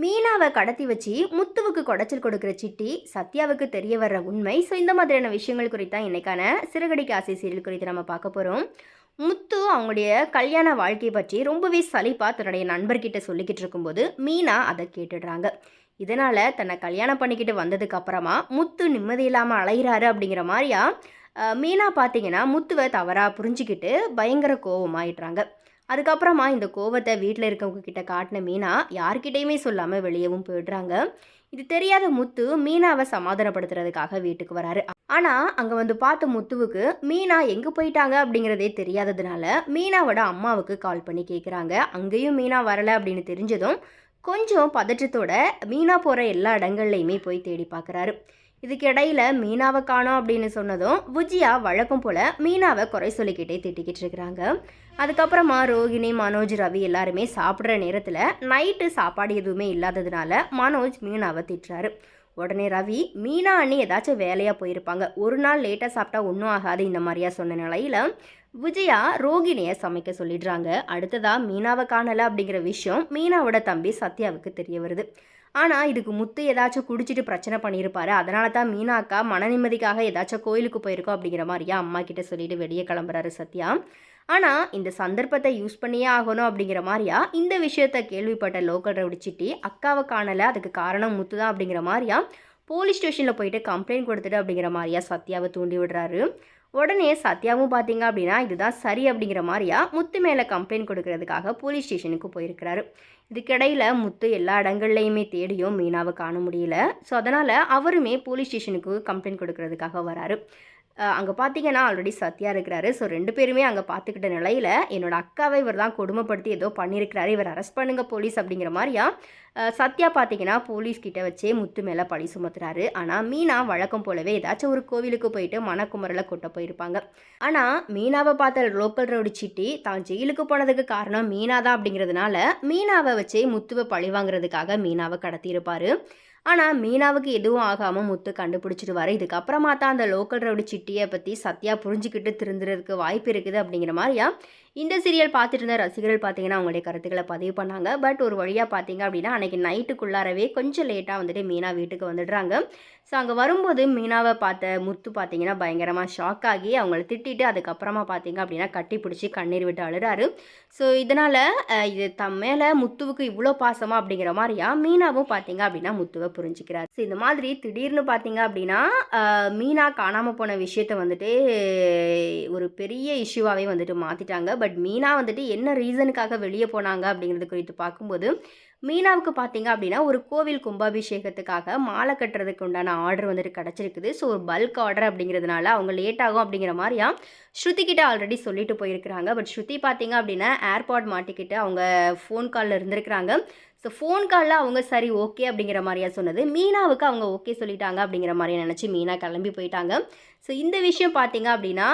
மீனாவை கடத்தி வச்சு முத்துவுக்கு குடைச்சல் கொடுக்குற சிட்டி சத்யாவுக்கு தெரிய வர்ற உண்மை. ஸோ இந்த மாதிரியான விஷயங்கள் குறித்து தான் இன்னைக்கான சிறுகடிக்கு ஆசை சீரியல் குறித்து நம்ம பார்க்க போகிறோம் முத்து அவங்களுடைய கல்யாண வாழ்க்கையை பற்றி ரொம்பவே சலிப்பாக தன்னுடைய நண்பர்கிட்ட சொல்லிக்கிட்டு இருக்கும்போது மீனா அதை கேட்டுடுறாங்க. இதனால் தன்னை கல்யாணம் பண்ணிக்கிட்டு வந்ததுக்கு அப்புறமா முத்து நிம்மதி இல்லாமல் அலைகிறாரு அப்படிங்கிற மாதிரியா மீனா பார்த்தீங்கன்னா முத்துவை தவறாக புரிஞ்சுக்கிட்டு பயங்கர கோவமாயிடுறாங்க. அதுக்கப்புறமா இந்த கோவத்தை வீட்டில் இருக்கவங்க கிட்ட காட்டின மீனா யார்கிட்டையுமே சொல்லாமல் வெளியவும் போயிடுறாங்க. இது தெரியாத முத்து மீனாவை சமாதானப்படுத்துறதுக்காக வீட்டுக்கு வராரு. ஆனால் அங்கே வந்து பார்த்த முத்துவுக்கு மீனா எங்கே போயிட்டாங்க அப்படிங்கிறதே தெரியாததுனால மீனாவோட அம்மாவுக்கு கால் பண்ணி கேட்குறாங்க அங்கேயும் மீனா வரலை அப்படின்னு தெரிஞ்சதும் கொஞ்சம் பதற்றத்தோட மீனா போகிற எல்லா இடங்கள்லையுமே போய் தேடி பார்க்குறாரு இதுக்கு மீனாவை காணோம் அப்படின்னு சொன்னதும் விஜயா வழக்கம் போல் மீனாவை குறை சொல்லிக்கிட்டே திட்டிக்கிட்டு இருக்கிறாங்க. அதுக்கப்புறமா ரோகிணி மனோஜ் ரவி எல்லாருமே சாப்பிட்ற நேரத்தில் நைட்டு சாப்பாடு எதுவுமே இல்லாததுனால மனோஜ் மீனாவை திட்டுறாரு. உடனே ரவி மீனா அண்ணி ஏதாச்சும் வேலையாக போயிருப்பாங்க. ஒரு நாள் லேட்டாக சாப்பிட்டா ஒன்றும் ஆகாது இந்த மாதிரியா சொன்ன நிலையில் விஜயா ரோகிணியை சமைக்க சொல்லிடுறாங்க. அடுத்ததாக மீனாவை காணலை அப்படிங்கிற விஷயம் மீனாவோட தம்பி சத்யாவுக்கு தெரிய வருது. ஆனால் இதுக்கு முத்து ஏதாச்சும் குடிச்சிட்டு பிரச்சனை பண்ணியிருப்பாரு. அதனால தான் மீனா அக்கா மன நிம்மதிக்காக ஏதாச்சும் கோயிலுக்கு போயிருக்கோம் அப்படிங்கிற மாதிரியா அம்மா கிட்ட சொல்லிட்டு வெளியே கிளம்புறாரு சத்யா. ஆனால் இந்த சந்தர்ப்பத்தை யூஸ் பண்ணியே ஆகணும் அப்படிங்கிற மாதிரியா இந்த விஷயத்த கேள்விப்பட்ட லோக்கல் ரவுடி சிட்டி அக்காவை காணலை அதுக்கு காரணம் முத்து தான் அப்படிங்கிற மாதிரியா போலீஸ் ஸ்டேஷனில் போயிட்டு கம்ப்ளைண்ட் கொடுத்துட்டு அப்படிங்கிற மாதிரியா சத்யாவை தூண்டி விடுறாரு. உடனே சத்யாவும் பார்த்தீங்க அப்படின்னா இதுதான் சரி அப்படிங்கிற மாதிரியா முத்து மேலே கம்ப்ளைண்ட் கொடுக்கறதுக்காக போலீஸ் ஸ்டேஷனுக்கு போயிருக்கிறாரு. இதுக்கிடையில் முத்து எல்லா இடங்கள்லையுமே தேடியும் மீனாவை காண முடியல. ஸோ அதனால் அவருமே போலீஸ் ஸ்டேஷனுக்கு கம்ப்ளைண்ட் கொடுக்கறதுக்காக வராரு. அங்கே பார்த்தீங்கன்னா ஆல்ரெடி சத்யா இருக்கிறாரு. ஸோ ரெண்டு பேருமே அங்கே பார்த்துக்கிட்ட நிலையில் என்னோட அக்காவை இவர் தான் கொடுமைப்படுத்தி ஏதோ பண்ணியிருக்கிறாரு இவர் அரெஸ்ட் பண்ணுங்கள் போலீஸ் அப்படிங்கிற மாதிரியா? சத்யா பார்த்தீங்கன்னா போலீஸ் கிட்ட வச்சே முத்து மேலே பழி சுமத்துறாரு. ஆனால் மீனா வழக்கம் போலவே ஏதாச்சும் ஒரு கோவிலுக்கு போயிட்டு மனக்குமரில் கொட்ட போயிருப்பாங்க. ஆனால் மீனாவை பார்த்த லோக்கல் ரவுடி சிட்டி தான் ஜெயிலுக்கு போனதுக்கு காரணம் மீனா தான் அப்படிங்கிறதுனால மீனாவை வச்சே முத்துவை பழி வாங்குறதுக்காக மீனாவை கடத்தியிருப்பாரு. ஆனால் மீனாவுக்கு எதுவும் ஆகாமல் முத்து கண்டுபிடிச்சிடுவார். இதுக்கப்புறமா தான் அந்த லோக்கல் ரவுடி சிட்டியை பற்றி சத்யா புரிஞ்சுக்கிட்டு திருந்துறதுக்கு வாய்ப்பு இருக்குது அப்படிங்கிற மாதிரியா? இந்த சீரியல் பார்த்துட்டு இருந்த ரசிகர்கள் பார்த்தீங்கன்னா அவங்களுடைய கருத்துக்களை பதிவு பண்ணாங்க. பட் ஒரு வழியாக பார்த்தீங்க அப்படின்னா அன்றைக்கி நைட்டுக்குள்ளாரவே கொஞ்சம் லேட்டாக வந்துட்டு மீனா வீட்டுக்கு வந்துடுறாங்க. ஸோ அங்கே வரும்போது மீனாவை பார்த்த முத்து பார்த்தீங்கன்னா பயங்கரமாக ஷாக் ஆகி அவங்கள திட்டிட்டு அதுக்கப்புறமா பார்த்தீங்க அப்படின்னா கட்டி பிடிச்சி கண்ணீர் விட்டு அழுறாரு. ஸோ இதனால் இது தம் மேலே முத்துவுக்கு இவ்வளோ பாசமாக அப்படிங்கிற மாதிரியா மீனாவும் பார்த்தீங்க அப்படின்னா முத்துவை புரிஞ்சுக்கிறார். ஸோ இந்த மாதிரி திடீர்னு பார்த்தீங்க அப்படின்னா அஹ், மீனா காணாமல் போன விஷயத்த வந்துட்டு ஒரு பெரிய இஷ்யூவாகவே வந்துட்டு மாற்றிட்டாங்க பட் மீனா வந்துட்டு என்ன ரீசனுக்காக வெளியே போனாங்க அப்படிங்கிறது குறித்து பார்க்கும்போது மீனாவுக்கு பார்த்தீங்க அப்படின்னா ஒரு கோவில் கும்பாபிஷேகத்துக்காக மாலை கட்டுறதுக்கு உண்டான ஆர்டர் வந்துட்டு கிடச்சிருக்குது. ஸோ ஒரு பல்க் ஆர்டர் அப்படிங்கிறதுனால அவங்க லேட் ஆகும் அப்படிங்கிற மாதிரியா ஸ்ருதி கிட்ட ஆல்ரெடி சொல்லிட்டு போயிருக்கிறாங்க. பட் ஸ்ருதி பார்த்தீங்க அப்படின்னா ஏர்பாட் மாட்டிக்கிட்டு அவங்க ஃபோன் காலில் இருந்திருக்கிறாங்க. ஸோ ஃபோன் காலில் அவங்க சரி ஓகே அப்படிங்கிற மாதிரியா சொன்னது. மீனாவுக்கு அவங்க ஓகே சொல்லிட்டாங்க அப்படிங்கிற மாதிரியா நினச்சி மீனா கிளம்பி போயிட்டாங்க. ஸோ இந்த விஷயம் பார்த்தீங்க அப்படின்னா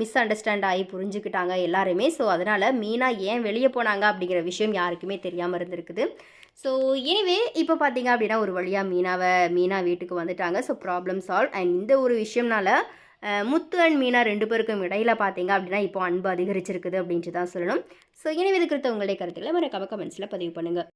மிஸ் அண்டர்ஸ்டாண்ட் ஆகி புரிஞ்சுக்கிட்டாங்க எல்லாருமே. ஸோ அதனால் மீனா ஏன் வெளியே போனாங்க அப்படிங்கிற விஷயம் யாருக்குமே தெரியாமல் இருந்திருக்கு. இருக்குது. ஸோ எனிவே இப்போ பார்த்தீங்க அப்படின்னா ஒரு வழியாக மீனாவை மீனா வீட்டுக்கு வந்துட்டாங்க. ஸோ ப்ராப்ளம் சால்வ் அண்ட் இந்த ஒரு விஷயம்னால முத்து அண்ட் மீனா ரெண்டு பேருக்கும் இடையில் பார்த்தீங்க அப்படின்னா இப்போ அன்பு அதிகரிச்சிருக்குது அப்படின்ட்டு தான் சொல்லணும். ஸோ எனவே இது குறித்த உங்களுடைய கருத்துக்களை மறக்காம கமெண்ட்ஸில் பதிவு பண்ணுங்கள்